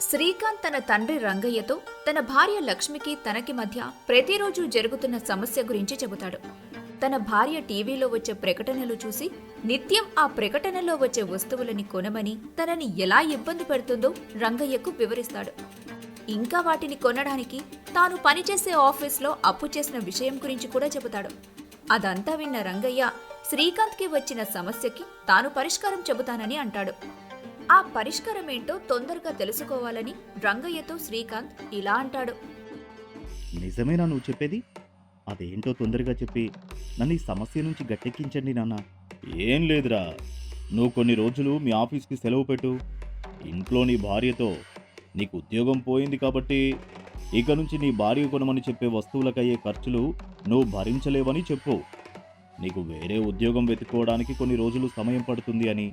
శ్రీకాంత్ తన తండ్రి రంగయ్యతో తన భార్య లక్ష్మికి తనకి మధ్య ప్రతిరోజు జరుగుతున్న సమస్య గురించి చెబుతాడు. తన భార్య టీవీలో వచ్చే ప్రకటనలు చూసి నిత్యం ఆ ప్రకటనలో వచ్చే వస్తువులని కొనమని తనని ఎలా ఇబ్బంది పెడుతుందో రంగయ్యకు వివరిస్తాడు. ఇంకా వాటిని కొనడానికి తాను పనిచేసే ఆఫీస్లో అప్పు చేసిన విషయం గురించి కూడా చెబుతాడు. అదంతా విన్న రంగయ్య శ్రీకాంత్కి వచ్చిన సమస్యకి తాను పరిష్కారం చెబుతానని అంటాడు. ఆ పరిష్కారం ఏంటో తొందరగా తెలుసుకోవాలని రంగయ్యతో శ్రీకాంత్ ఇలా అంటాడు. నిజమేనా నువ్వు చెప్పేది? అదేంటో తొందరగా చెప్పి నన్ను ఈ సమస్య నుంచి గట్టెక్కించండి నాన్న. ఏం లేదురా. నువ్వు కొన్ని రోజులు మీ ఆఫీస్కి సెలవు పెట్టు. ఇంట్లో నీ భార్యతో నీకు ఉద్యోగం పోయింది కాబట్టి ఇక నుంచి నీ భార్య కొనమని చెప్పే వస్తువులకయ్యే ఖర్చులు నువ్వు భరించలేవని చెప్పు. నీకు వేరే ఉద్యోగం వెతుక్కోవడానికి కొన్ని రోజులు సమయం పడుతుంది అని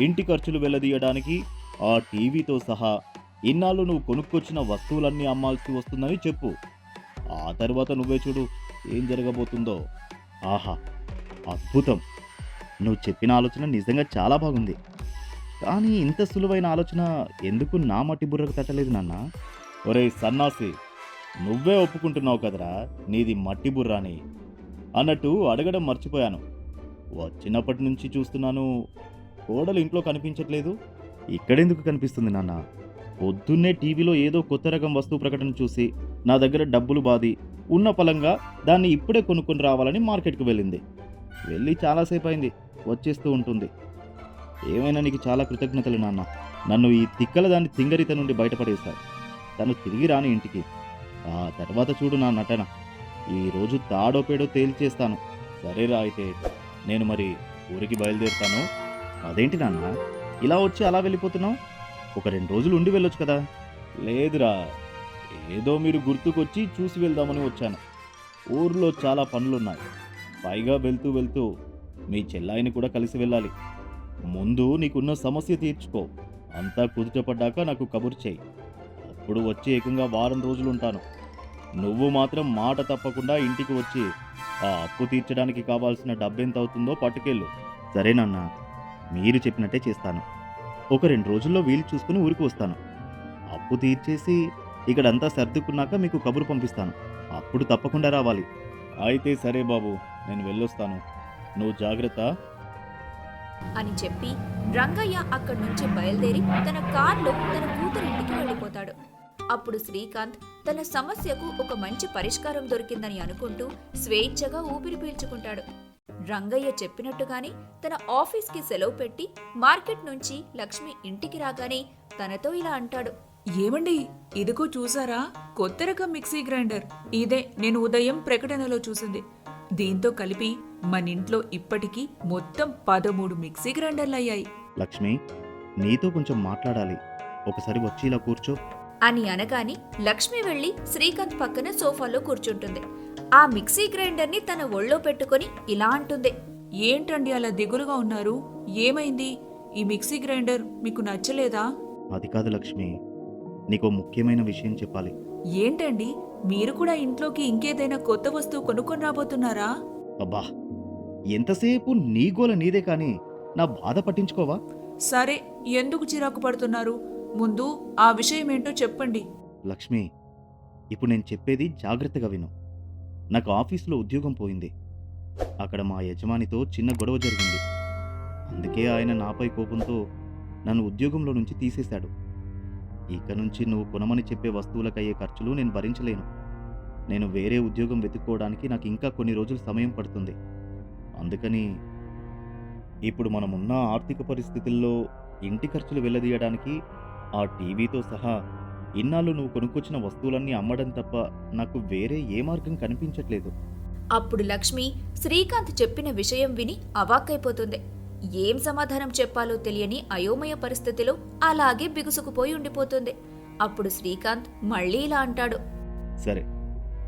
ఇంటి ఖర్చులు వెళ్ళదీయడానికి ఆ టీవీతో సహా ఇన్నాళ్ళు నువ్వు కొనుక్కొచ్చిన వస్తువులన్నీ అమ్మాల్సి వస్తుందని చెప్పు. ఆ తర్వాత నువ్వే చూడు ఏం జరగబోతుందో. ఆహా అద్భుతం. నువ్వు చెప్పిన ఆలోచన నిజంగా చాలా బాగుంది. కానీ ఇంత సులువైన ఆలోచన ఎందుకు నా మట్టి బుర్రకు తట్టలేదు నాన్న? ఒరేయ్ సన్నాసి నువ్వే ఒప్పుకుంటున్నావు కదరా నీది మట్టి బుర్ర అని అన్నట్టు అడగడం మర్చిపోయాను. వచ్చినప్పటి నుంచి చూస్తున్నాను కోడలు ఇంట్లో కనిపించట్లేదు. ఇక్కడెందుకు కనిపిస్తుంది నాన్న? పొద్దున్నే టీవీలో ఏదో కొత్త రకం వస్తువు ప్రకటన చూసి నా దగ్గర డబ్బులు బాది ఉన్న పలంగా దాన్ని ఇప్పుడే కొనుక్కొని రావాలని మార్కెట్కి వెళ్ళింది. వెళ్ళి చాలాసేపు అయింది వచ్చేస్తూ ఉంటుంది. ఏమైనా నీకు చాలా కృతజ్ఞతలు నాన్న. నన్ను ఈ తిక్కల దాని తింగరిత నుండి బయటపడేశావు తను తిరిగి రాని ఇంటికి. ఆ తర్వాత చూడు నా నటన. ఈరోజు తాడో పేడో తేల్చేస్తాను. సరేరా అయితే నేను మరి ఊరికి బయలుదేరుతాను. అదేంటి నాన్న? ఇలా వచ్చి అలా వెళ్ళిపోతున్నావు? ఒక రెండు రోజులు ఉండి వెళ్ళొచ్చు కదా? లేదురా. ఏదో మీరు గుర్తుకొచ్చి చూసి వెళ్దామని వచ్చాను. ఊర్లో చాలా పనులున్నాయి. పైగా వెళ్తూ వెళ్తూ మీ చెల్లాయిని కూడా కలిసి వెళ్ళాలి. ముందు నీకున్న సమస్య తీర్చుకో. అంతా కుదుటపడ్డాక నాకు కబురు చేయి. అప్పుడు వచ్చి ఏకంగా వారం రోజులు ఉంటాను. నువ్వు మాత్రం మాట తప్పకుండా ఇంటికి వచ్చి ఆ అప్పు తీర్చడానికి కావాల్సిన డబ్బెంత అవుతుందో పట్టుకెళ్ళు. సరేనన్నా మీరు చెప్పినట్టే చేస్తాను. ఒక రెండు రోజుల్లో వీలు చూసుకుని ఊరికి వస్తాను. అప్పు తీర్చేసి ఇక్కడంతా సర్దుకున్నాక మీకు కబురు పంపిస్తాను. అప్పుడు తప్పకుండా రావాలి. అయితే సరే బాబు నేను వెళ్ళొస్తాను. నువ్వు జాగ్రత్త. అని చెప్పి రంగయ్య అక్కడి నుంచి బయలుదేరి తన కార్లో తన కూతురింటికి వెళ్ళిపోతాడు. అప్పుడు శ్రీకాంత్ తన సమస్యకు ఒక మంచి పరిష్కారం దొరికిందని అనుకుంటూ స్వేచ్ఛగా ఊపిరి పీల్చుకుంటాడు. రంగయ్య చెప్పినట్టుగానే తన ఆఫీస్కి సెలవు పెట్టి మార్కెట్ నుంచి లక్ష్మి ఇంటికి రాగానే తనతో ఇలా అంటాడు. ఏమండి? ఇదిగో చూసారా? కొత్త రకం మిక్సీ గ్రైండర్. ఇదే నేను ఉదయం ప్రకటనలో చూసింది. దీంతో కలిపి మన ఇంట్లో ఇప్పటికీ మొత్తం పదమూడు మిక్సీ గ్రైండర్లు అయ్యాయి. లక్ష్మి నీతో కొంచెం మాట్లాడాలి. ఒకసారి వచ్చి ఇలా కూర్చో. అని అనగానే లక్ష్మి వెళ్ళి శ్రీకాంత్ పక్కన సోఫాలో కూర్చుంటుంది. ఆ మిక్సీ గ్రైండర్ని తన ఒళ్ళో పెట్టుకొని ఇలా అంటుంది. ఏంటండి అలా దిగులుగా ఉన్నారు? ఏమైంది? ఈ మిక్సీ గ్రైండర్ మీకు నచ్చలేదా? అది కాదు లక్ష్మి నీకో ముఖ్యమైన విషయం చెప్పాలి. ఏంటండి? మీరు కూడా ఇంట్లోకి ఇంకేదైనా కొత్త వస్తువు కొనుక్కొని రాబోతున్నారా? అబ్బా ఎంతసేపు నీ గోల నీదే కానీ నా బాధ పట్టించుకోవా? సరే ఎందుకు చిరాకు పడుతున్నారు? ముందు ఆ విషయం ఏంటో చెప్పండి. లక్ష్మి ఇప్పుడు నేను చెప్పేది జాగ్రత్తగా విను. నాకు ఆఫీసులో ఉద్యోగం పోయింది. అక్కడ మా యజమానితో చిన్న గొడవ జరిగింది. అందుకే ఆయన నాపై కోపంతో నన్ను ఉద్యోగంలో నుంచి తీసేశాడు. ఇక నుంచి నువ్వు కొనమని చెప్పే వస్తువులకయ్యే ఖర్చులు నేను భరించలేను. నేను వేరే ఉద్యోగం వెతుక్కోవడానికి నాకు ఇంకా కొన్ని రోజులు సమయం పడుతుంది. అందుకని ఇప్పుడు మనమున్న ఆర్థిక పరిస్థితుల్లో ఇంటి ఖర్చులు వెళ్ళదీయడానికి ఆ టీవీతో సహా ఇన్నాళ్ళు నువ్వు కొనుక్కొచ్చిన వస్తువులన్నీ అమ్మడం తప్ప నాకు వేరే ఏ మార్గం కనిపించట్లేదు. అప్పుడు లక్ష్మి శ్రీకాంత్ చెప్పిన విషయం విని అవాక్కైపోతుంది. ఏం సమాధానం చెప్పాలో తెలియని అయోమయ పరిస్థితిలో అలాగే బిగుసుకుపోయి ఉండిపోతుంది. అప్పుడు శ్రీకాంత్ మళ్ళీ ఇలా అంటాడు. సరే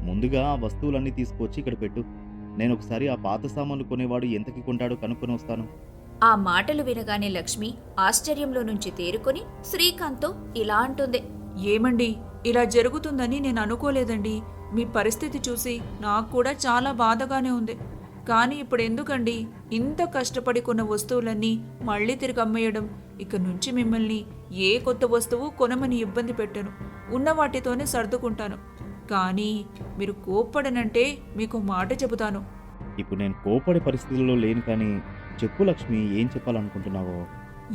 ముందుగా ఆ వస్తువులన్నీ తీసుకొచ్చి ఇక్కడ పెట్టు. నేను ఒకసారి ఆ పాత సామాన్లు కొనేవాడు ఎంతకి కొంటాడో కనుక్కొని వస్తాను. ఆ మాటలు వినగానే లక్ష్మి ఆశ్చర్యంలో నుంచి తేరుకొని శ్రీకాంత్తో ఇలా అంటుంది. ఏమండి? ఇలా జరుగుతుందని నేను అనుకోలేదండి. మీ పరిస్థితి చూసి నాకు కూడా చాలా బాధగానే ఉంది. కానీ ఇప్పుడు ఎందుకండి? ఇంత కష్టపడి కొన్న వస్తువులన్నీ మళ్ళీ తిరిగి అమ్మేయడం. ఇక నుంచి మిమ్మల్ని ఏ కొత్త వస్తువు కొనమని ఇబ్బంది పెట్టను. ఉన్న వాటితోనే సర్దుకుంటాను. కానీ మీరు కోప్పడనంటే మీకు మాట చెబుతాను. ఇప్పుడు నేను కోపడే పరిస్థితుల్లో లేను కానీ చెప్పు లక్ష్మి ఏం చెప్పాలనుకుంటున్నావో?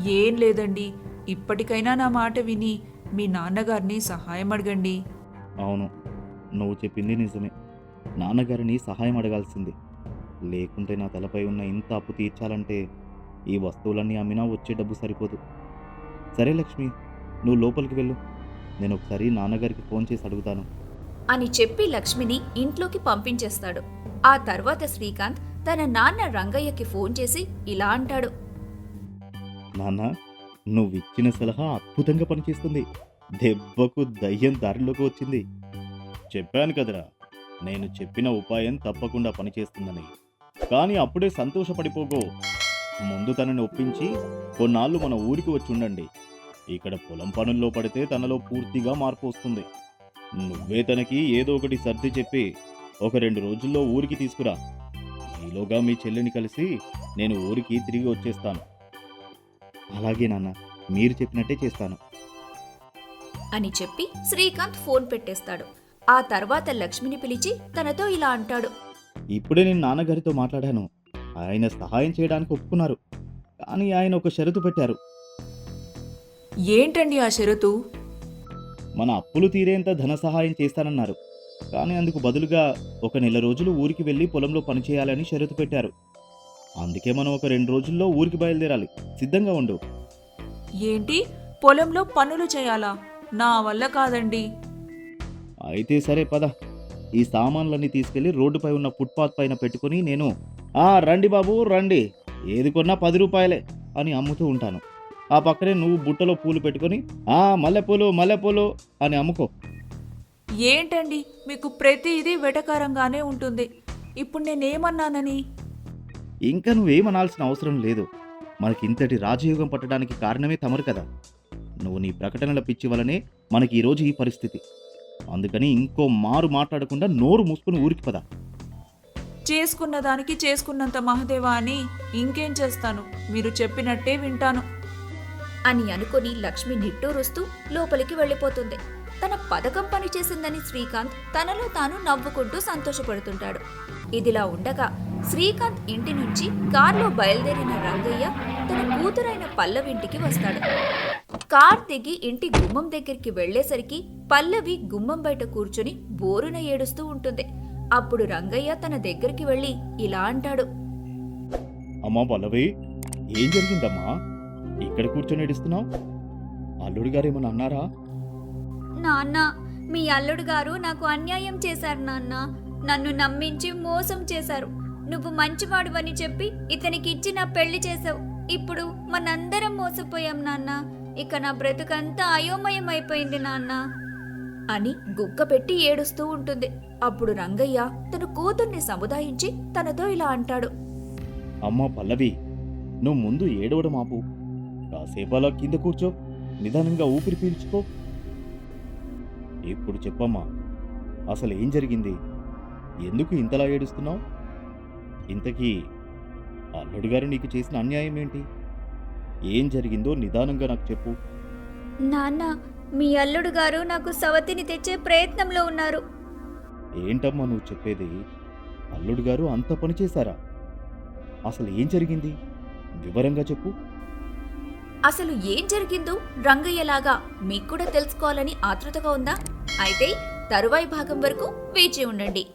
ఏం లేదండి. ఇప్పటికైనా నా మాట విని మీ నాన్నగారిని సహాయం అడగండి. అవును నువ్వు చెప్పింది నిజమే. నాన్నగారిని సహాయం అడగాల్సింది. లేకుంటే నా తలపై ఉన్న ఇంత అప్పు తీర్చాలంటే ఈ వస్తువులన్నీ అమ్మినా వచ్చే డబ్బు సరిపోదు. సరే లక్ష్మి నువ్వు లోపలికి వెళ్ళు. నేను ఒకసారి నాన్నగారికి ఫోన్ చేసి అడుగుతాను. అని చెప్పి లక్ష్మిని ఇంట్లోకి పంపించేస్తాడు. ఆ తర్వాత శ్రీకాంత్ తన నాన్న రంగయ్యకి ఫోన్ చేసి ఇలా అంటాడు. నాన్న నువ్వు ఇచ్చిన సలహా అద్భుతంగా పనిచేస్తుంది. దెబ్బకు దయ్యం దారిలోకి వచ్చింది. చెప్పాను కదరా నేను చెప్పిన ఉపాయం తప్పకుండా పనిచేస్తుందని. కానీ అప్పుడే సంతోషపడిపోకో. ముందు తనని ఒప్పించి కొన్నాళ్ళు మన ఊరికి వచ్చి ఉండండి. ఇక్కడ పొలం పనుల్లో పడితే తనలో పూర్తిగా మార్పు వస్తుంది. నువ్వే తనకి ఏదో ఒకటి సర్ది చెప్పి ఒక రెండు రోజుల్లో ఊరికి తీసుకురా. ఈలోగా మీ చెల్లిని కలిసి నేను ఊరికి తిరిగి వచ్చేస్తాను. అలాగే నాన్న మీరు చెప్పినట్టే చేస్తాను. అని చెప్పి శ్రీకాంత్ ఫోన్ పెట్టేస్తాడు. ఆ తర్వాత లక్ష్మిని పిలిచి తనతో ఇలా అంటాడు. ఇప్పుడే నేను నాన్నగారితో మాట్లాడాను. ఆయన సహాయం చేయడానికి ఒప్పుకున్నారు. కానీ ఆయన ఒక షరతు పెట్టారు. ఏంటండి ఆ షరతు? మన అప్పులు తీరేంత ధన సహాయం చేస్తానన్నారు. కానీ అందుకు బదులుగా ఒక నెల రోజులు ఊరికి వెళ్ళి పొలంలో పనిచేయాలని షరతు పెట్టారు. అందుకే మనం ఒక రెండు రోజుల్లో ఊరికి బయలుదేరాలి. సిద్ధంగా ఉండు. ఏంటి? పొలంలో పనులు చేయాలా? నా వల్ల కాదండి. అయితే సరే పద. ఈ సామాన్లన్నీ తీసుకెళ్ళి రోడ్డుపై ఉన్న ఫుట్పాత్ పైన పెట్టుకుని నేను ఆ రండి బాబు రండి. ఏది కొన్నా పది రూపాయలే అని అమ్ముతూ ఉంటాను. ఆ పక్కనే నువ్వు బుట్టలో పూలు పెట్టుకొని ఆ మల్లెపూలు మల్లెపూలు అని అమ్ముకో. ఏంటండి? మీకు ప్రతిదీ వెటకారంగానే ఉంటుంది. ఇప్పుడు నేనేమన్నానని? ఇంకా నువ్వేమనాల్సిన అవసరం లేదు. మనకి ఇంతటి రాజయోగం పట్టడానికి కారణమే తమరు కదా. నువ్వు నీ ప్రకటనల పిచ్చి వలనే మనకి ఈరోజు ఈ పరిస్థితి. అందుకని ఇంకో మారు మాట్లాడకుండా నోరు మూసుకుని ఊరికి పద. చేసుకున్న దానికి చేసుకున్నంత మహదేవా అని ఇంకేం చేస్తాను? మీరు చెప్పినట్టే వింటాను. అని అనుకుని లక్ష్మి నిట్టూరుస్తూ లోపలికి వెళ్ళిపోతుంది. తన పథకం పనిచేసిందని శ్రీకాంత్ తనలో తాను నవ్వుకుంటూ సంతోషపడుతుంటాడు. ఇదిలా ఉండగా శ్రీకాంత్ ఇంటి నుంచి కారులో బయలుదేరిన రంగయ్య తన కూతురైన పల్లవింటికి వస్తాడు. కార్ దిగి ఇంటి గుమ్మం దగ్గరికి వెళ్ళేసరికి పల్లవి గుమ్మం బయట కూర్చుని బోరున ఏడుస్తూ ఉంటుంది. అప్పుడు రంగయ్య తన దగ్గరికి వెళ్ళి ఇలా అంటాడు. అమ్మా పల్లవి ఏం జరిగిందమ్మా? ఇక్కడ కూర్చొని ఏడుస్తున్నావు? అల్లుడు గారు ఏమన్నా అన్నారా? నాన్న మీ అల్లుడు గారు నాకు అన్యాయం చేశారు నాన్న. నన్ను నమ్మించి మోసం చేశారు. నువ్వు మంచివాడువని చెప్పి ఇతనికి ఇచ్చి నా పెళ్ళి చేసావు ఇప్పుడు మనందరం మోసపోయాం నాన్న. ఇక నా బ్రతుకంతా అయోమయం అయిపోయింది నాన్న. అని గుక్క పెట్టి ఏడుస్తూ ఉంటుంది. అప్పుడు రంగయ్య తన కూతుర్ని సముదాయించి తనతో ఇలా అంటాడు. అమ్మా పల్లవి నువ్వు ముందు ఏడవడం ఆపు. కాసేపు అలా కింద కూర్చో. నిదానంగా ఊపిరి పీల్చుకో. ఇప్పుడు చెప్పమ్మా అసలు ఏం జరిగింది? ఎందుకు ఇంతలా ఏడుస్తున్నావు? ఇంతకీ అల్లుడు గారు నీకు చేసిన అన్యాయం ఏంటి? ఏం జరిగిందో నిదానంగా నాకు చెప్పు. నాన్న మీ అల్లుడు గారు నాకు సవతిని తెచ్చే ప్రయత్నంలో ఉన్నారు. ఏంటమ్మా నువ్వు చెప్పేది? అల్లుడు గారు అంత పని చేశారా? అసలు ఏం జరిగింది? వివరంగా చెప్పు. అసలు ఏం జరిగిందో రంగయ్యలాగా మీకు కూడా తెలుసుకోవాలని ఆతృతగా ఉందా? అయితే తరువాయి భాగం వరకు వేచి ఉండండి.